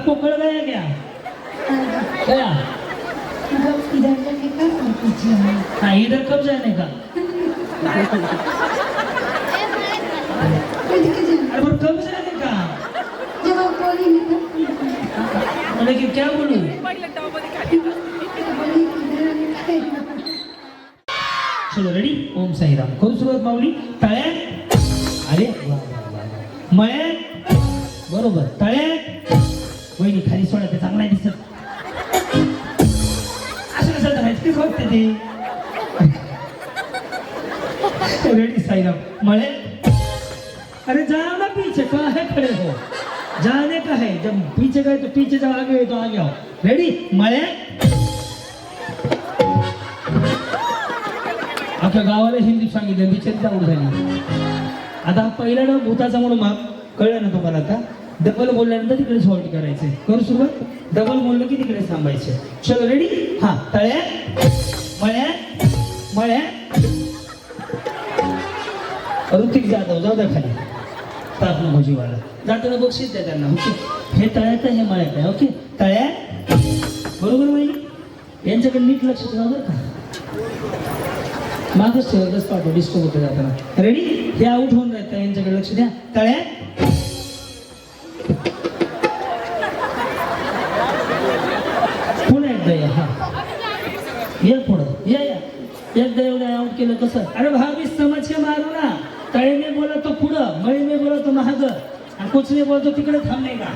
आपको कळ गया क्या क्या मतलब इधर जाके कर और पीछे हाँ इधर कब जाने का? अरे पर कब जाने का जब आप बोलेंगे तब लेकिन क्या बोलूं? चलो रेडी ओम साईराम. करू सुरुवात माऊली? तळ्यात? अरे वा, मळ्यात? बरोबर. तळ्यात? वहिनी खाली सोडा ते चांगला दिसत. असं कसं धरायचं? ते बघते ते. रेडी साईराम मळे? अरे जा ना पीछे कहा है खड़े हो? जाने का है जब पीछे गए तो पीछे जब आगे गए तो आगे आओ. रेडी मळे? अख्या गावाला हिंदी सांगितलं बिचारी आवड झाली आता पहिला ना भूताचा म्हणून माग. कळलं ना तुम्हाला आता? डबल बोलल्यानंतर तिकडे सॉल्ट करायचे करू सुरुवात? डबल बोललं की तिकडे थांबायचे. चलो रेडी हा तळ्या. मळ्या. मळ्या. ऋतिक जाधव जाऊ द्या खाली. ताप भोजीवाला जाताना बक्षीस द्या त्यांना ओके? हे तळ्यात आहे हे मळ्यात आहे ओके? तळ्या. बरोबर माहिती यांच्याकडे नीट लक्ष जाऊ बरं का. मागच ठेवतच पाठव डिस्टर्ब होतं जाताना. रेडी हे आउट होऊन जातं यांच्याकडे लक्ष द्या. तळ्या. ये पुढं. ये एक एकदा एवढं आउट केलं कसं? अरे भावी समज के मारू ना. तळेने बोला तो पुढं मळीने में बोला तो महाग आणि कुचने बोलतो तिकडे थांब नाही का?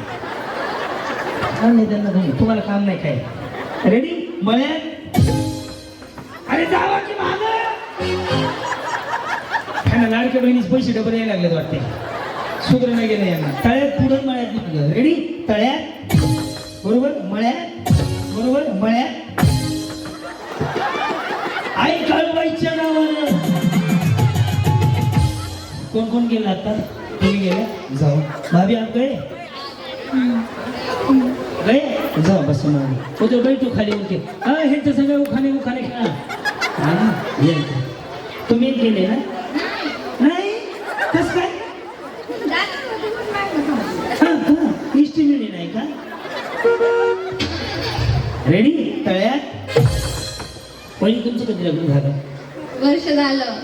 थांब नाही त्यांना तुम्ही. तुम्हाला काम नाही काय रेडी मळे. अरे जावा की महाग त्यांना लाडक्या बहिणीचे पैसे डबल यायला लागले वाटते. सुग्र नाही गेले यांना. तळ्यात पुढं मळ्यात रेडी तळ्यात. बरोबर? मळ्यात. बरोबर? मळ्यात. कोण कोण गेलं आता? तुम्ही गेले? जाऊ. भाभी आप गए? गए? जाओ बस वो तो बैठो खाली उनके. हाँ हे संग उखाने उखाने. खेळा ये तुम्ही गेले ना नाही? कस काय? हां हा. इष्टी मिळली नाही का रेडी तळ्यात पहिली तुमचं कधी लग्न झालं वर्ष झालं.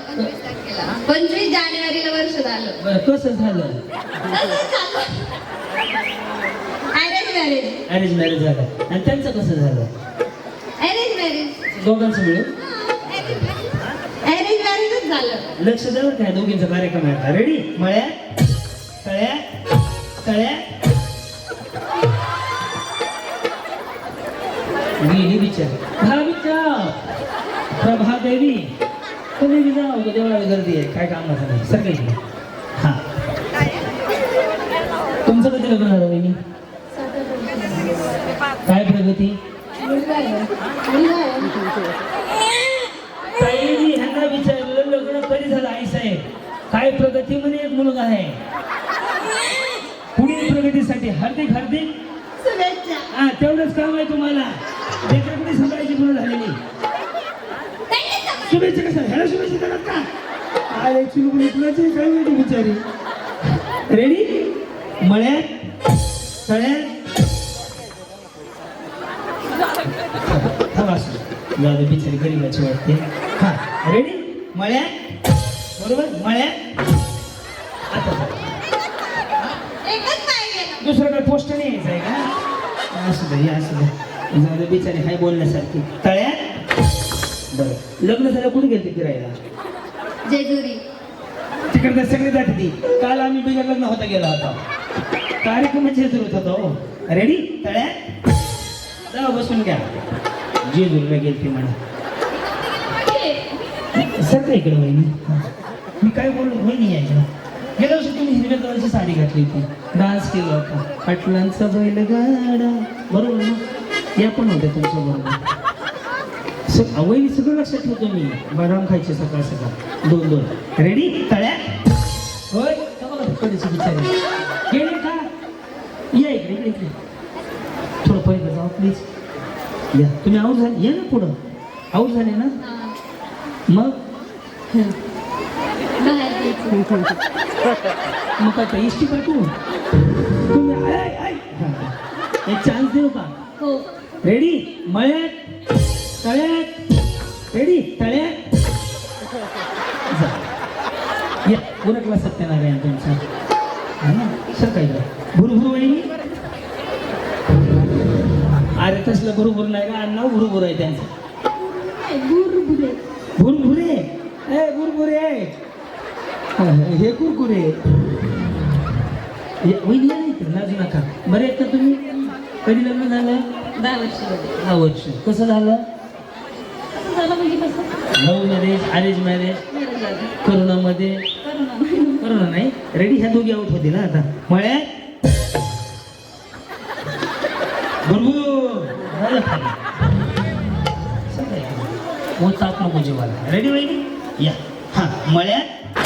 पंचवीस जानेवारीला वर्ष झालं. बरं कसं झालं? अरेंज मॅरेज अरेंज मॅरेज झालं. आणि त्यांचं कसं झालं? अरेंज मॅरेज दोघांचं मिळून? अरेंज मॅरेजच झालं. लक्ष द्यावर काय दोघींचा कार्यक्रम आहे. आता रेडी मळ्यात? तळ्यात? तळ्यात? गेली बिचार हा विचार प्रभा देवी तुम्ही बी जाऊ का देवळाला गर्दी आहे काय काम नाही सगळे हा. तुमचं कधी लग्न झालं वहिनी? काय प्रगती? ताईने ह्यांना विचारलं लग्न कधी झालं आई साहेब? काय प्रगती म्हणे एक मुलगा आहे. पुढील प्रगतीसाठी हार्दिक हार्दिक. हा तेवढंच काम आहे तुम्हाला. लेकरकडे सांभाळायची मुलं झालेली. शुभेच्छा कसं ह्याला शुभेच्छा देणार का? आले चुलबुली कुणाची काय माहिती बिचारी. रेडी मळ्यात? तळ्यात. जाऊ बिचारी गरीबाची वाटते. हा रेडी मळ्यात? बरोबर? मळ्यात? आता दुसरं काय पोस्ट नाही यायचं आहे का? असू दे असू दे. जाऊ दे बिचारी हाय बोलण्यासारखी. तळ्यात? बरं लग्न झालं कुठे गेलते फिरायला? जेजुरी. तिकडे सगळे जाते ती काल आम्ही बिगर लग्न होता गेला होता. कार्यक्रमाचे सुरू होता हो रेडी तळ्यात? जा बसून घ्या. जेजूरला गेलते म्हणा. सगळं इकडे वहिनी. मी काय बोललो वहिनी यायच्या गेल्या वर्षी तुम्ही हिरव्या कलरची साडी घातली होती. डान्स केला होता. पाटलांचा बैल गाडा बरोबर ना? या पण होत्या तुमच्या बरोबर. स- वहिनी सगळं लक्षात ठेवतो मी. बदाम खायचे सकाळ सकाळ. दोन दोन. रेडी तळ्या होय बघा कडीची बिचारी गेले का? या इकडे इकडे इकडे. थोडं पहिले जाऊ प्लीज या. तुम्ही आऊट झाले. या ना पुढं. आऊट झाले ना? मग. मग काय इष्टी पाठवू? तुम्ही एक चान्स देऊ का? हो. रेडी मळ्यात? तळ्यात रेडी? तळ्यात. या उरकला सत्यनारायण तुमचा हा ना? काय भुरभुर वहिनी? अरे तसलं बरोबर नाही का? अण्णा भुरभुर आहे त्यांचं. बुरबुरे भुरभुरे ए भुरभुरे हे कुरकुरे या- वहिनी या नाही तर लाजू नका. बरे आहेत का तुम्ही कधी लग्न झालं? दहा वर्ष. दहा वर्ष. कसं झालं? झालं म्हणजे कसं? Love marriage arrange marriage. करोनामध्ये. Corona नाही. करोना नाही रेडी ह्या दोघी आउट होतील ना आता. सगळं ओ ताप नको जेवायला रेडी वहिनी? या. हा मळ्यात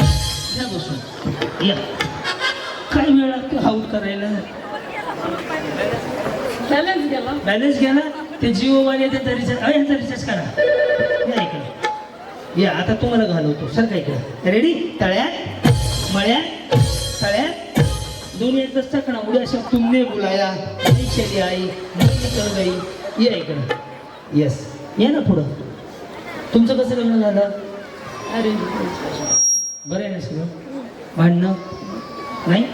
या बसून. या. काय वेळ लागतो आउट करायला? बॅलन्स गेला. ते जिओ वाले ते रिचार्ज अरे ह्याचा रिचार्ज करा. या इकडे. या आता तुम्हाला घालवतो. सर काय इकडे रेडी तळ्यात मळ्यात तळ्यात. दोन्ही एकदाच टाकणा उद्या अशा तुमने बुलाया. नहीं चली आई नहीं निकल गई या इकडे. येस या ना पुढं. तुमचं कसं लग्न झालं अरे. बरं आहे ना सगळं? भांडणं? नाही?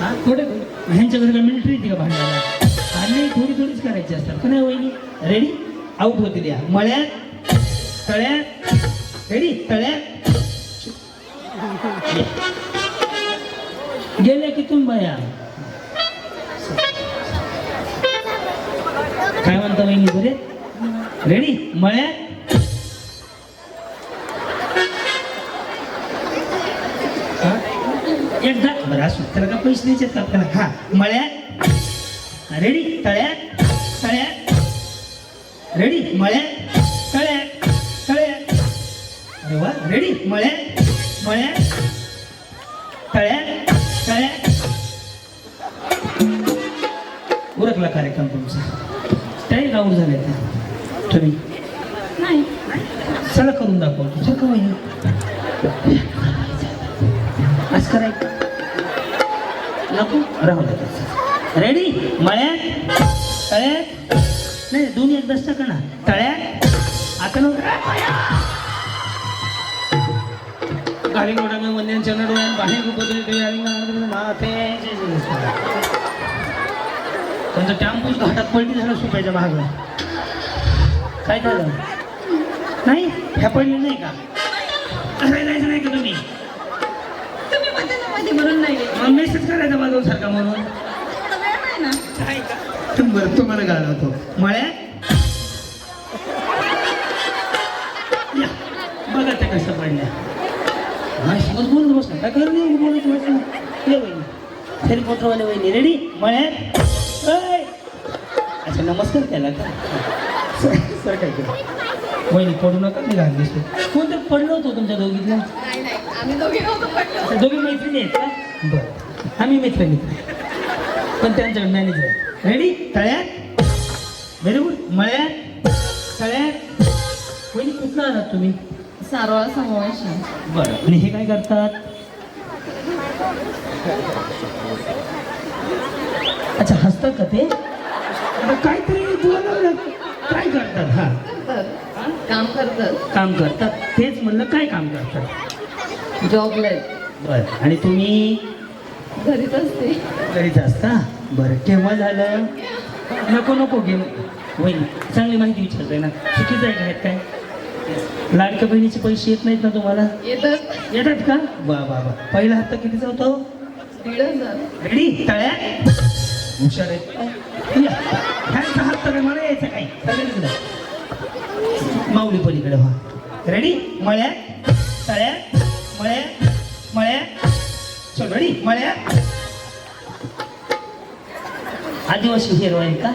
हा? थोडे ह्यांच्या घरी मिलिटरी येते का भांडायला? भांडणे थोडी थोडीच करायची असतात का नाही वहिनी? रेडी आउट होतील या. मळ्यात तळ्यात रेडी? तळ्यात गेले गेल्या की तुम्ही? बाया काय म्हणता वहिनी बरे रेडी? मळ्यात हा? एकदा बरं असू त्याला का पैसे द्यायचे का आपल्याला? हा. मळ्यात रेडी? तळ्यात तळ्यात रेडी? मळ्यात तळ्यात अरे वा रेडी मळ्यात मळ्यात तळ्यात तळ्यात उरकला कार्यक्रम तुमचा. त्याही गाऊन झाले ते. तुम्ही? नाही. चला करून दाखवतो चल का वहिनी आज करायचं नको राहू दे. रेडी मळ्यात तळ्यात नाही दोन्ही एकदाच टाका ना. तळ्यात आता नव्हतं में वंद्यांच्या नडव्यान बाहेर उपद्रे तयारी माथे त्यांचं टॅम्पूच घाटात पलटी झालं सुपायच्या भाग काय झालं? नाही ह्या पडले नाही का? अरे नाही नाही का तुम्ही? म्हणून नाही. मग मेसेज करायचा बाजू सारखा म्हणून बरं तुम्हाला घालवतो मळ्यात बघा ते कसं पडल्या. बोल बोलत बस काय कर नाही बोलत बस ये वहिनी. हेलिकॉप्टरवाले वहिनी रेडी मळ्यात! अच्छा नमस्कार त्याला का? सर सर काय केलं? वहिनी पडू नका मी घाल दिसतो कोणतं पडलं होतं तुमच्या आम्ही दोघे दोघी मैत्रिणी आहेत का? बरं. आम्ही मैत्रिणी. पण त्यांच्याकडे मॅनेजर आहे रेडी तळ्यात? व्हेरी गुड मळ्यात? तळ्यात? वहिनी कुठला आहात तुम्ही? सारोळा समावेश बरं आणि हे काय करतात? अच्छा हसतात का ते? आता काहीतरी बोलावं. काय करतात? हा. काम करतात. काम करतात. तेच म्हणलं काय काम करतात? जॉबला बरं आणि तुम्ही? घरीच असते. घरीच असता? बरं केव्हा झालं? नको नको गेम वहिनी चांगली माहिती विचारतोय ना. चुकीचं आहे का ह्यात काय? लाडक्या बहिणीचे पैसे येत नाहीत ना तुम्हाला? येतात. येतात का? वा वा वा. पहिला हप्ता कितीचा होतो दीड हजार. रेडी? तळ्या हुशार आहे या. ह्यांचा हप्ता काय मला यायचा काय सगळ्यांकडे माऊली पलीकडे व्हा. रेडी? मळ्या तळ्या मळ्या मळ्या चल रेडी? मळ्या आदिवासी हिरोईन का?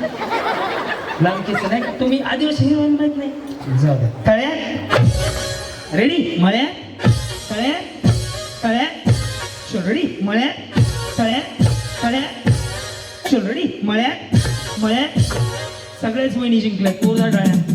लांबकीचं नाही. तुम्ही आदिवासी हिरोईन माहीत नाही. जाऊ द्या तळ्या रेडी मळ्या तळ्या तळ्या चल रेडी मळ्या तळ्या तळ्या चल रेडी मळ्या मळ्या सगळ्याच वहिनी जिंकल्या कोरडा टाळ्या